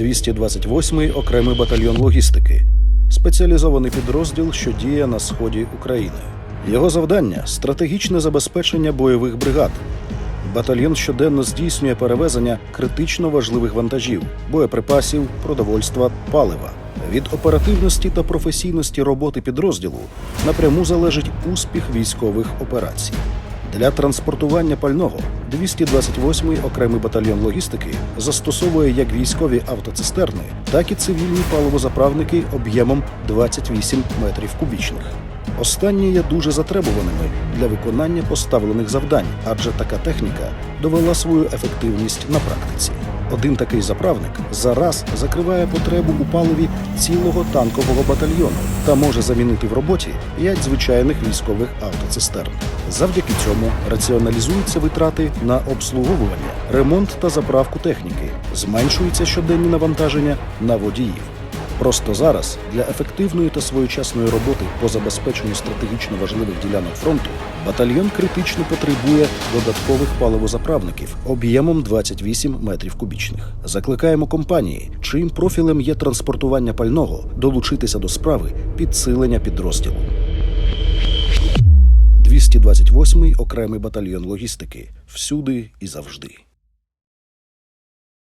228-й окремий батальйон логістики, спеціалізований підрозділ, що діє на сході України. Його завдання стратегічне забезпечення бойових бригад. Батальйон щоденно здійснює перевезення критично важливих вантажів, боєприпасів, продовольства, палива. Від оперативності та професійності роботи підрозділу напряму залежить успіх військових операцій. Для транспортування пального 228-й окремий батальйон логістики застосовує як військові автоцистерни, так і цивільні паливозаправники об'ємом 28 метрів кубічних. Останні є дуже затребуваними для виконання поставлених завдань, адже така техніка довела свою ефективність на практиці. Один такий заправник зараз закриває потребу у паливі цілого танкового батальйону та може замінити в роботі п'ять звичайних військових автоцистерн. Завдяки цьому раціоналізуються витрати на обслуговування, ремонт та заправку техніки, зменшуються щоденні навантаження на водіїв. Просто зараз для ефективної та своєчасної роботи по забезпеченню стратегічно важливих ділянок фронту батальйон критично потребує додаткових паливозаправників об'ємом 28 метрів кубічних. Закликаємо компанії, чиїм профілем є транспортування пального, долучитися до справи підсилення підрозділу. 228-й окремий батальйон логістики всюди і завжди.